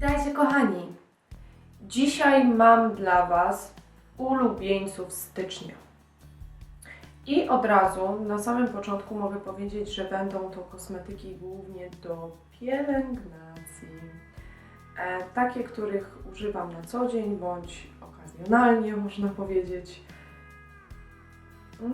Witajcie kochani! Dzisiaj mam dla Was ulubieńców stycznia. I od razu na samym początku mogę powiedzieć, że będą to kosmetyki głównie do pielęgnacji. E, takie, których używam na co dzień bądź okazjonalnie, można powiedzieć.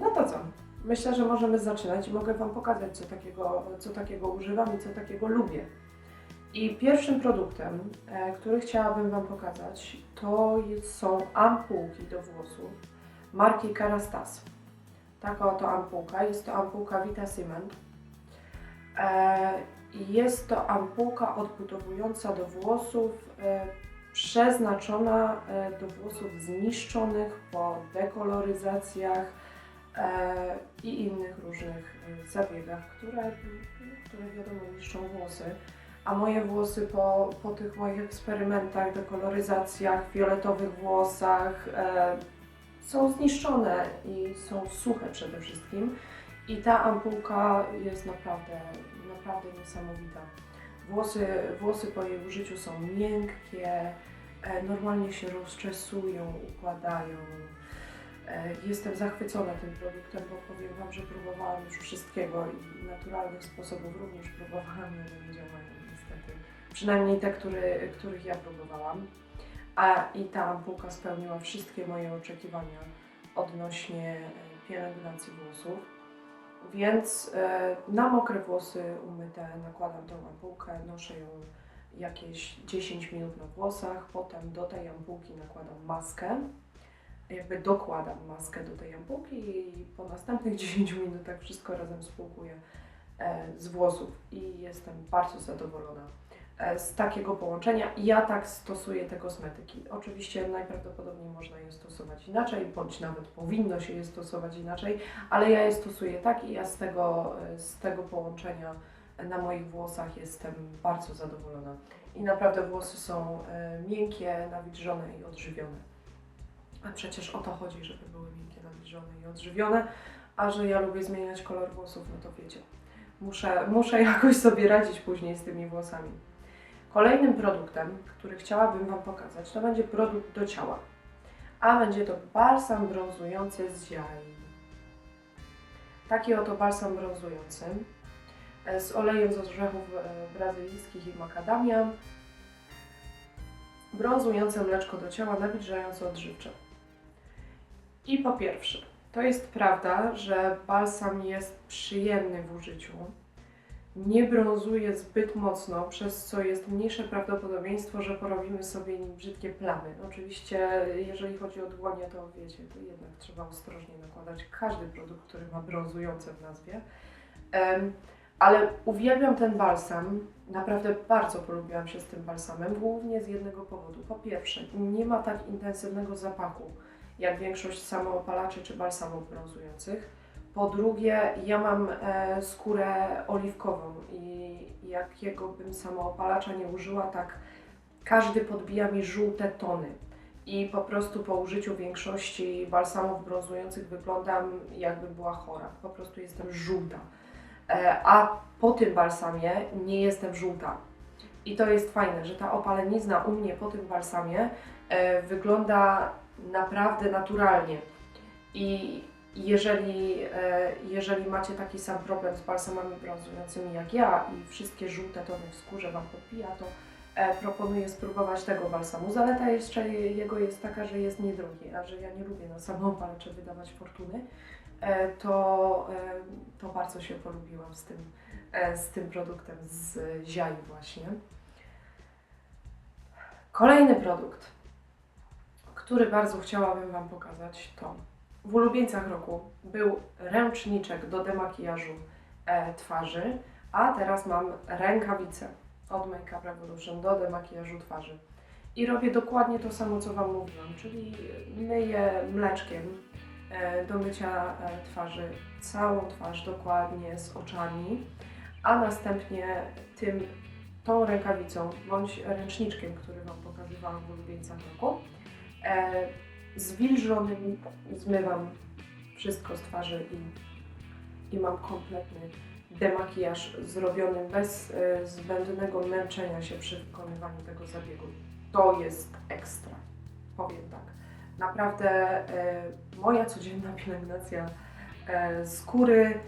No to co? Myślę, że możemy zaczynać i mogę Wam pokazać, co takiego, co takiego używam i co takiego lubię. I pierwszym produktem, e, który chciałabym Wam pokazać, to są ampułki do włosów marki Karastas. Taka oto ampułka. Jest to ampułka Vita Cement. E, jest to ampułka odbudowująca do włosów, e, przeznaczona do włosów zniszczonych po dekoloryzacjach i innych różnych zabiegach, które, które wiadomo niszczą włosy a moje włosy po, po tych moich eksperymentach, dekoloryzacjach, fioletowych włosach e, są zniszczone i są suche przede wszystkim. I ta ampułka jest naprawdę, naprawdę niesamowita. Włosy, włosy po jej użyciu są miękkie, e, normalnie się rozczesują, układają. E, Jestem zachwycona tym produktem, bo powiem Wam, że próbowałam już wszystkiego i naturalnych sposobów również próbowałam, ale nie działają. Przynajmniej te, który, których ja próbowałam. A i ta ampułka spełniła wszystkie moje oczekiwania odnośnie e, pielęgnacji włosów. Więc e, na mokre włosy umyte nakładam tą ampułkę, noszę ją jakieś 10 minut na włosach, potem do tej ampułki nakładam maskę jakby dokładam maskę do tej ampułki i po następnych 10 minutach wszystko razem spłukuję e, z włosów i jestem bardzo zadowolona z takiego połączenia. Ja tak stosuję te kosmetyki. Oczywiście najprawdopodobniej można je stosować inaczej, bądź nawet powinno się je stosować inaczej, ale ja je stosuję tak i ja z tego, e, z tego połączenia na moich włosach jestem bardzo zadowolona. I naprawdę włosy są e, miękkie, nawilżone i odżywione. A przecież o to chodzi, żeby były miękkie, nawilżone i odżywione. A że ja lubię zmieniać kolor włosów, no to wiecie, muszę, muszę jakoś sobie radzić później z tymi włosami. Kolejnym produktem, który chciałabym Wam pokazać, to będzie produkt do ciała. A będzie to balsam brązujący z ziai. Taki oto balsam brązujący e, z olejem z orzechów e, brazylijskich i makadamia. Brązujące mleczko do ciała, nawilżające odżywcze. I po pierwsze, to jest prawda, że balsam jest przyjemny w użyciu. Nie brązuje zbyt mocno, przez co jest mniejsze prawdopodobieństwo, że porobimy sobie nim brzydkie plamy. Oczywiście, jeżeli chodzi o dłonie, to wiecie, to jednak trzeba ostrożnie nakładać każdy produkt, który ma brązujące w nazwie. Ale uwielbiam ten balsam. Naprawdę bardzo polubiłam się z tym balsamem, głównie z jednego powodu. Po pierwsze, nie ma tak intensywnego zapachu jak większość samoopalaczy czy balsamów brązujących. Po drugie, ja mam e, skórę oliwkową i jakiego bym samoopalacza nie użyła, tak każdy podbija mi żółte tony. I po prostu po użyciu większości balsamów brązujących wyglądam jakbym była chora. Po prostu jestem żółta. E, a po tym balsamie nie jestem żółta. I to jest fajne, że ta opalenizna u mnie po tym balsamie e, wygląda naprawdę naturalnie. I jeżeli, e, jeżeli macie taki sam problem z balsamami brązującymi jak ja i wszystkie żółte tony w skórze Wam podbija, to e, proponuję spróbować tego balsamu. Zaleta jeszcze jego jest taka, że jest niedrogi, a że ja nie lubię na samoopalacze wydawać fortuny, e, to, to bardzo się polubiłam z tym, z tym produktem z ziai właśnie. Kolejny produkt który bardzo chciałabym Wam pokazać, to w ulubieńcach roku był ręczniczek do demakijażu e, twarzy, a teraz mam rękawice od Make Up Revolution do demakijażu twarzy. I robię dokładnie to samo, co Wam mówiłam, czyli myję mleczkiem e, do mycia e, twarzy całą twarz dokładnie z oczami, a następnie tym, tą rękawicą bądź ręczniczkiem, który Wam pokazywałam w ulubieńcach roku, e, zwilżonym zmywam wszystko z twarzy i, i mam kompletny demakijaż zrobiony bez e, zbędnego męczenia się przy wykonywaniu tego zabiegu. To jest ekstra, powiem tak. Naprawdę e, moja codzienna pielęgnacja e, skóry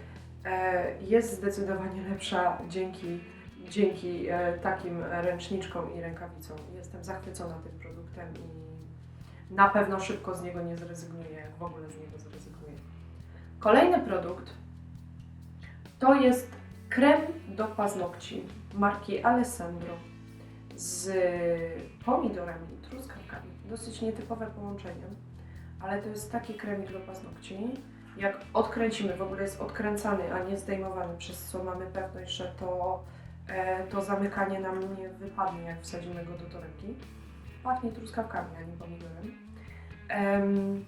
jest zdecydowanie lepsza dzięki, dzięki takim ręczniczkom i rękawicom. Jestem zachwycona tym produktem i na pewno szybko z niego nie zrezygnuję, jak w ogóle z niego zrezygnuję. Kolejny produkt to jest krem do paznokci marki Alessandro z pomidorami i truskawkami. Dosyć nietypowe połączenie, ale to jest taki kremik do paznokci. Jak odkręcimy, w ogóle jest odkręcany, a nie zdejmowany, przez co mamy pewność, że to, e, to zamykanie nam nie wypadnie, jak wsadzimy go do torebki. Pachnie truskawkami, a nie pomidorem. Em,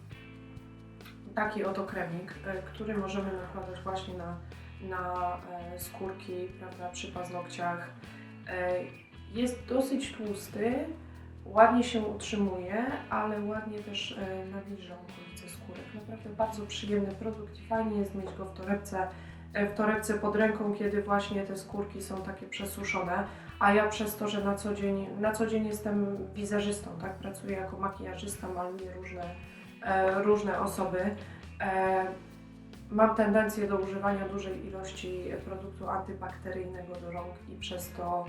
taki oto kremik, e, który możemy nakładać właśnie na, na e, skórki, prawda, przy paznokciach. E, jest dosyć tłusty, ładnie się utrzymuje, ale ładnie też nawilża okolice skórek. Naprawdę bardzo przyjemny produkt i fajnie jest mieć go w torebce, w torebce pod ręką, kiedy właśnie te skórki są takie przesuszone. A ja przez to, że na co dzień, na co dzień jestem wizerzystą, tak, pracuję jako makijażysta, maluję różne, e, różne osoby. E, mam tendencję do używania dużej ilości produktu antybakteryjnego do rąk i przez to,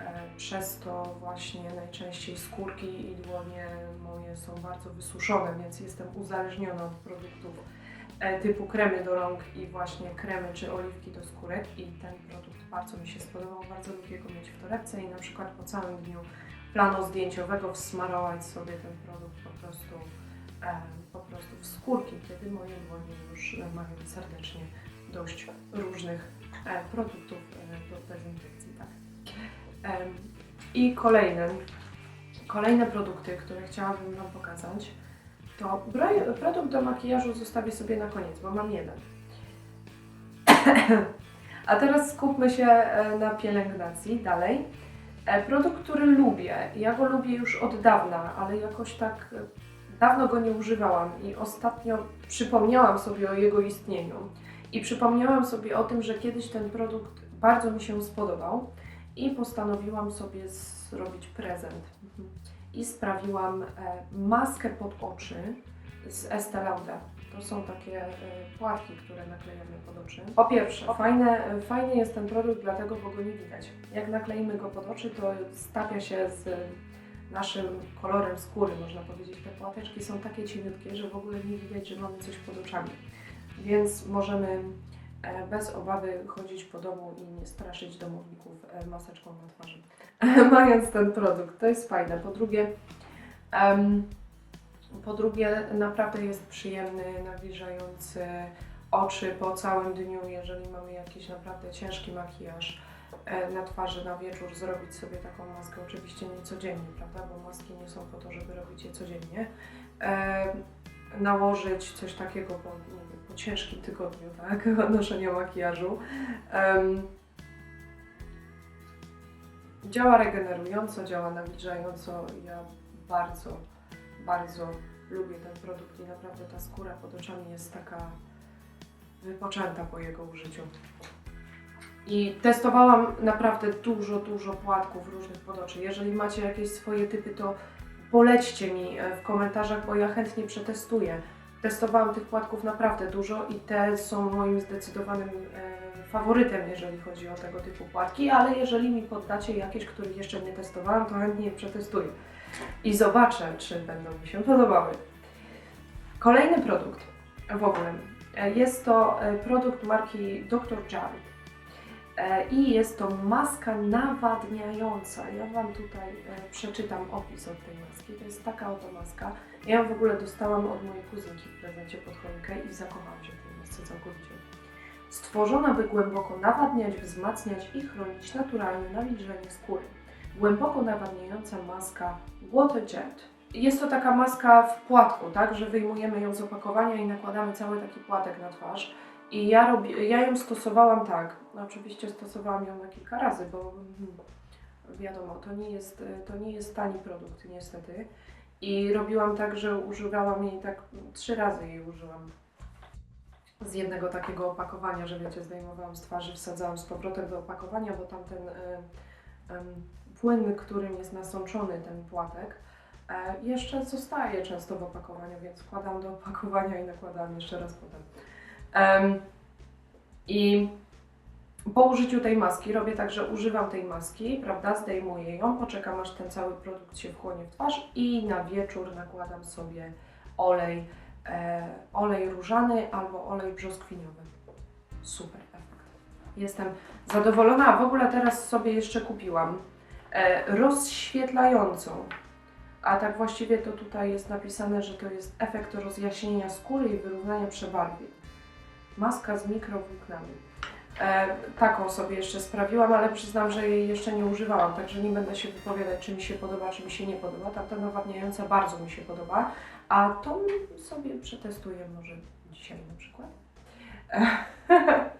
e, przez to właśnie najczęściej skórki i dłonie moje są bardzo wysuszone, więc jestem uzależniona od produktów e, typu kremy do rąk i właśnie kremy czy oliwki do skórek i ten produkt bardzo mi się spodobał, bardzo lubię go mieć w torebce i na przykład po całym dniu planu zdjęciowego wsmarować sobie ten produkt po prostu e, po prostu w skórki, kiedy moje dłonie już e, mają serdecznie dość różnych e, produktów e, do dezynfekcji. Tak. I kolejne, kolejne produkty, które chciałabym Wam pokazać, to produkt do makijażu zostawię sobie na koniec, bo mam jeden. A teraz skupmy się e, na pielęgnacji dalej. E, Produkt, który lubię, ja go lubię już od dawna, ale jakoś tak e, dawno go nie używałam i ostatnio przypomniałam sobie o jego istnieniu i przypomniałam sobie o tym, że kiedyś ten produkt bardzo mi się spodobał i postanowiłam sobie zrobić prezent. I sprawiłam e, maskę pod oczy z Estee Lauder. To są takie e, płatki, które naklejamy pod oczy. Po pierwsze, fajne, fajny jest ten produkt dlatego, bo go nie widać. Jak nakleimy go pod oczy, to stapia się z naszym kolorem skóry, można powiedzieć. Te płateczki są takie cieniutkie, że w ogóle nie widać, że mamy coś pod oczami. Więc możemy bez obawy chodzić po domu i nie straszyć domowników e, maseczką na twarzy. Mając ten produkt, to jest fajne. Po drugie, em, po drugie naprawdę jest przyjemny, nawilżający oczy po całym dniu, jeżeli mamy jakiś naprawdę ciężki makijaż e, na twarzy na wieczór zrobić sobie taką maskę, oczywiście nie codziennie, prawda, bo maski nie są po to, żeby robić je codziennie. Nałożyć coś takiego po, po ciężkim tygodniu, tak, noszenia makijażu. Em, działa regenerująco, działa nawilżająco. Ja bardzo, bardzo lubię ten produkt i naprawdę ta skóra pod oczami jest taka wypoczęta po jego użyciu. I testowałam naprawdę dużo, dużo płatków różnych pod oczy. Jeżeli macie jakieś swoje typy, to polećcie mi e, w komentarzach, bo ja chętnie przetestuję. Testowałam tych płatków naprawdę dużo i te są moim zdecydowanym e, faworytem, jeżeli chodzi o tego typu płatki, ale jeżeli mi poddacie jakieś, których jeszcze nie testowałam, to chętnie je przetestuję i zobaczę, czy będą mi się podobały. Kolejny produkt w ogóle e, jest to produkt marki Dr. Jared. E, I jest to maska nawadniająca. Ja Wam tutaj e, przeczytam opis od tej maski. To jest taka oto maska. Ja ją w ogóle dostałam od mojej kuzynki w prezencie pod choinkę i zakochałam się w tej masce całkowicie. Stworzona, by głęboko nawadniać, wzmacniać i chronić naturalne nawilżenie skóry. Głęboko nawadniająca maska Water Jet. Jest to taka maska w płatku, tak, że wyjmujemy ją z opakowania i nakładamy cały taki płatek na twarz. I ja, robi, ja ją stosowałam tak. No, oczywiście stosowałam ją na kilka razy, bo hmm, wiadomo, to nie, jest, to nie jest tani produkt, niestety. I robiłam tak, że używałam jej tak, trzy razy jej użyłam. z jednego takiego opakowania, że wiecie, zdejmowałam z twarzy, wsadzałam z powrotem do opakowania, bo tamten y, em, płyn, którym jest nasączony ten płatek, e, jeszcze zostaje często w opakowaniu, więc wkładam do opakowania i nakładam jeszcze raz potem. I po użyciu tej maski robię tak, że używam tej maski, prawda, zdejmuję ją, poczekam aż ten cały produkt się wchłonie w twarz i na wieczór nakładam sobie olej, e, olej różany albo olej brzoskwiniowy. Super efekt. Jestem zadowolona, w ogóle teraz sobie jeszcze kupiłam e, rozświetlającą, a tak właściwie to tutaj jest napisane, że to jest efekt rozjaśnienia skóry i wyrównania przebarwień. Maska z mikrowłóknami. E, taką sobie jeszcze sprawiłam, ale przyznam, że jej jeszcze nie używałam, także nie będę się wypowiadać, czy mi się podoba, czy mi się nie podoba. Tamta nawadniająca bardzo mi się podoba, a tą sobie przetestuję może dzisiaj na przykład.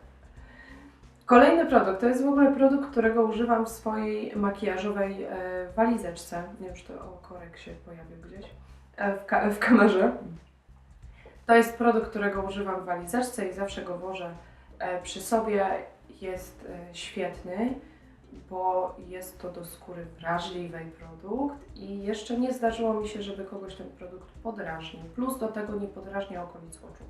Kolejny produkt to jest w ogóle produkt, którego używam w swojej makijażowej e, walizeczce. Nie wiem, czy to o korek się pojawił gdzieś e, w, ka- w kamerze. To jest produkt, którego używam w walizeczce i zawsze go wożę e, przy sobie. Jest e, świetny, bo jest to do skóry wrażliwej produkt i jeszcze nie zdarzyło mi się, żeby kogoś ten produkt podrażnił. Plus do tego nie podrażnia okolic oczu.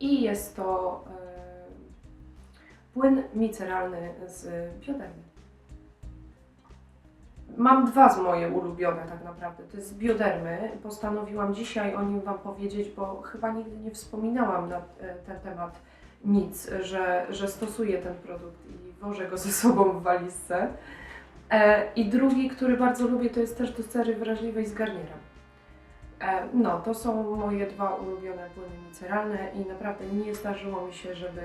I jest to e, płyn miceralny z biodermy. Mam dwa z moje ulubione tak naprawdę. To jest biodermy. Postanowiłam dzisiaj o nim Wam powiedzieć, bo chyba nigdy nie wspominałam na e, ten temat nic, że, że stosuję ten produkt i wożę go ze sobą w walizce. E, I drugi, który bardzo lubię, to jest też do cery wrażliwej z Garniera. E, No, to są moje dwa ulubione płyny miceralne i naprawdę nie zdarzyło mi się, żeby,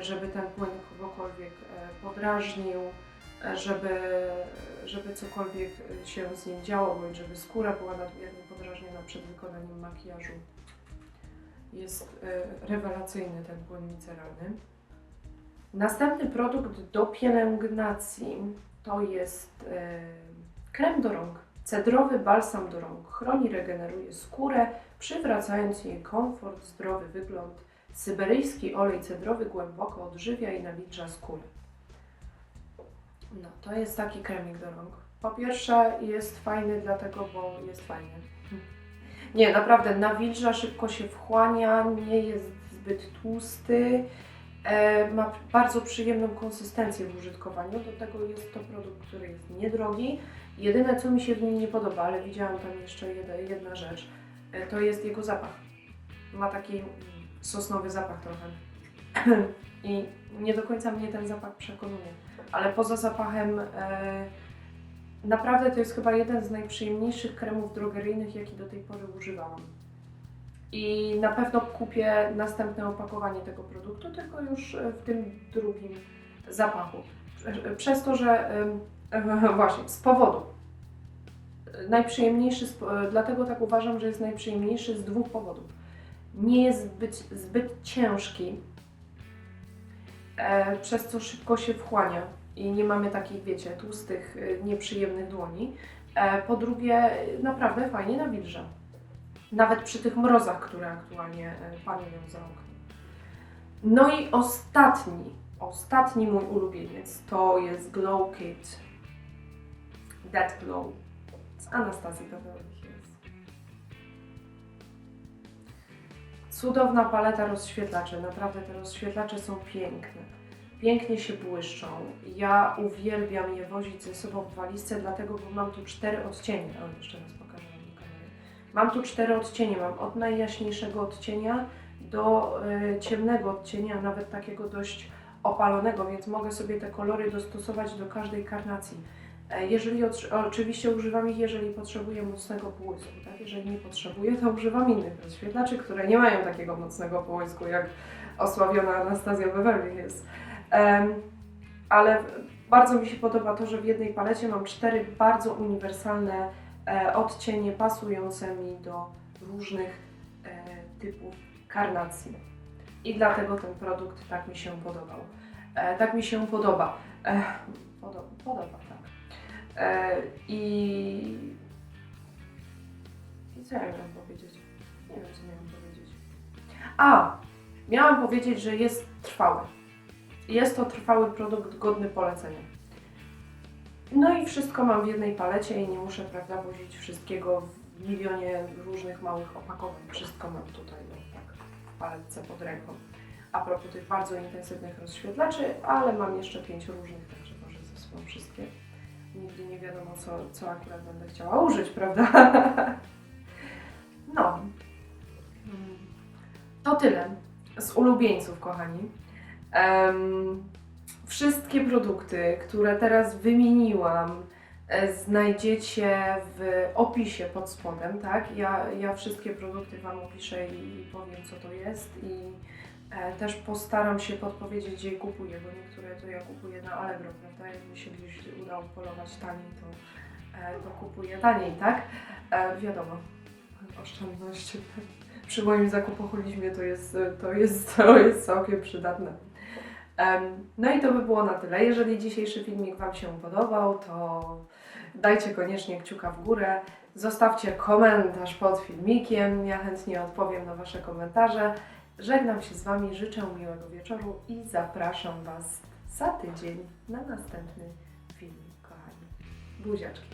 żeby ten płyn kogokolwiek podrażnił, żeby, żeby cokolwiek się z nim działo, bądź żeby skóra była nadmiernie podrażniona przed wykonaniem makijażu. Jest e, rewelacyjny ten płyn miceralny. Następny produkt do pielęgnacji to jest e, krem do rąk. Cedrowy balsam do rąk chroni, regeneruje skórę, przywracając jej komfort, zdrowy wygląd. Syberyjski olej cedrowy głęboko odżywia i nawilża skórę. No, to jest taki kremik do rąk. Po pierwsze jest fajny dlatego, bo jest fajny. Nie, naprawdę nawilża, szybko się wchłania, nie jest zbyt tłusty, e, ma bardzo przyjemną konsystencję w użytkowaniu. Do tego jest to produkt, który jest niedrogi. Jedyne, co mi się w nim nie podoba, ale widziałam tam jeszcze jedna, jedna rzecz, e, to jest jego zapach. Ma taki sosnowy zapach trochę. I nie do końca mnie ten zapach przekonuje. Ale poza zapachem, e, naprawdę to jest chyba jeden z najprzyjemniejszych kremów drogeryjnych, jaki do tej pory używałam. I na pewno kupię następne opakowanie tego produktu, tylko już e, w tym drugim zapachu. Prze- Przez to, że właśnie z powodu. Najprzyjemniejszy, e, dlatego tak uważam, że jest najprzyjemniejszy z dwóch powodów. Nie jest zbyt, zbyt ciężki, e, przez co szybko się wchłania i nie mamy takich, wiecie, tłustych, e, nieprzyjemnych dłoni. E, po drugie, e, naprawdę fajnie nawilża. Nawet przy tych mrozach, które aktualnie e, panują za oknem. No i ostatni, ostatni mój ulubieniec to jest Glow Kit That Glow z Anastazji Beverly Cudowna paleta rozświetlaczy, naprawdę te rozświetlacze są piękne. Pięknie się błyszczą. Ja uwielbiam je wozić ze sobą w walizce, dlatego, bo mam tu cztery odcienie. O, jeszcze raz pokażę Wam. Mam tu cztery odcienie. Mam od najjaśniejszego odcienia do y, ciemnego odcienia, nawet takiego dość opalonego, więc mogę sobie te kolory dostosować do każdej karnacji. E, Jeżeli oczywiście używam ich, jeżeli potrzebuję mocnego połysku, tak? Jeżeli nie potrzebuję, to używam innych rozświetlaczy, które nie mają takiego mocnego połysku jak osławiona Anastazja Beverly Hills. Em, ale bardzo mi się podoba to, że w jednej palecie mam cztery bardzo uniwersalne e, odcienie pasujące mi do różnych e, typów karnacji. I dlatego ten produkt tak mi się podobał. Tak mi się podoba. Podo- podoba. E, I... I co ja miałam powiedzieć? Nie wiem, co miałam powiedzieć. A! miałam powiedzieć, że jest trwały. Jest to trwały produkt godny polecenia. No i wszystko mam w jednej palecie i nie muszę, prawda, wozić wszystkiego w milionie różnych małych opakowań. Wszystko mam tutaj, no, tak, w paletce pod ręką. A propos tych bardzo intensywnych rozświetlaczy, ale mam jeszcze pięć różnych, także może ze sobą wszystkie. Nigdy nie wiadomo, co, co akurat będę chciała użyć, prawda? No. Mm. To tyle z ulubieńców, kochani. Em, wszystkie produkty, które teraz wymieniłam, e, znajdziecie w opisie pod spodem, tak? Ja, ja wszystkie produkty Wam opiszę i powiem, co to jest i też postaram się podpowiedzieć, gdzie kupuję, bo niektóre to ja kupuję na Allegro, prawda? Jak mi się gdzieś udało polować taniej, to, e, to kupuję taniej, tak? E, wiadomo, oszczędność przy moim zakupoholizmie to jest, to jest, to jest całkiem przydatne. No i to by było na tyle. Jeżeli dzisiejszy filmik Wam się podobał, to dajcie koniecznie kciuka w górę, zostawcie komentarz pod filmikiem, ja chętnie odpowiem na Wasze komentarze. Żegnam się z Wami, życzę miłego wieczoru i zapraszam Was za tydzień na następny filmik, kochani. Buziaczki.